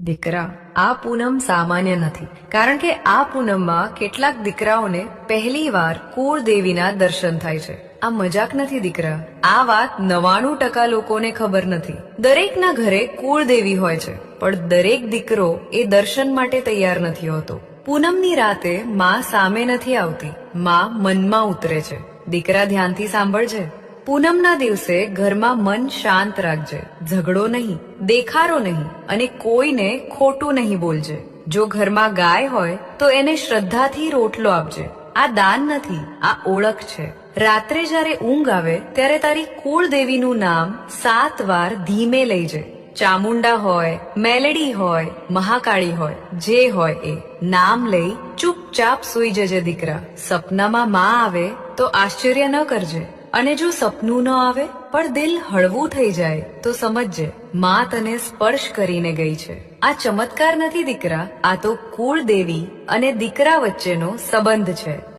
દીકરા, આ પૂનમ સામાન્ય નથી. કારણ કે આ પૂનમમાં કેટલાક દીકરાઓને પહેલીવાર કુળ દેવીના દર્શન થાય છે. આ મજાક નથી દીકરા. આ વાત નવાણું ટકા લોકોને ખબર નથી. દરેકના ઘરે કુળ દેવી હોય છે, પણ દરેક દીકરો એ દર્શન માટે તૈયાર નથી હોતો. પૂનમની રાતે માં સામે નથી આવતી. માં મનમાં ઉતરે છે. દીકરા ધ્યાનથી સાંભળજે. પૂનમના દિવસે ઘરમાં મન શાંત રાખજે, ઝઘડો નહીં, દેખારો નહીં અને કોઈને ખોટું નહીં બોલજે. જો ઘરમાં ગાય હોય તો એને શ્રદ્ધાથી રોટલો આપજે. આ દાન નથી, આ ઓળખ છે. રાત્રે જ્યારે ઊંઘ આવે ત્યારે તારી કુળ દેવીનું નામ સાત વાર ધીમે લઈજે ચામુંડા હોય, મેલડી હોય, મહાકાળી હોય, જે હોય એ, નામ લઈ ચૂપચાપ સૂઈ જજે દીકરા. સપનામાં માં આવે તો આશ્ચર્ય ન કરજે. અને જો સપનું ન આવે, પણ દિલ હળવું થઈ જાય, તો સમજજે, માં તને સ્પર્શ કરીને ગઈ છે. આ ચમત્કાર નથી દીકરા, આ તો કુળ દેવી અને દીકરા વચ્ચેનો સંબંધ છે.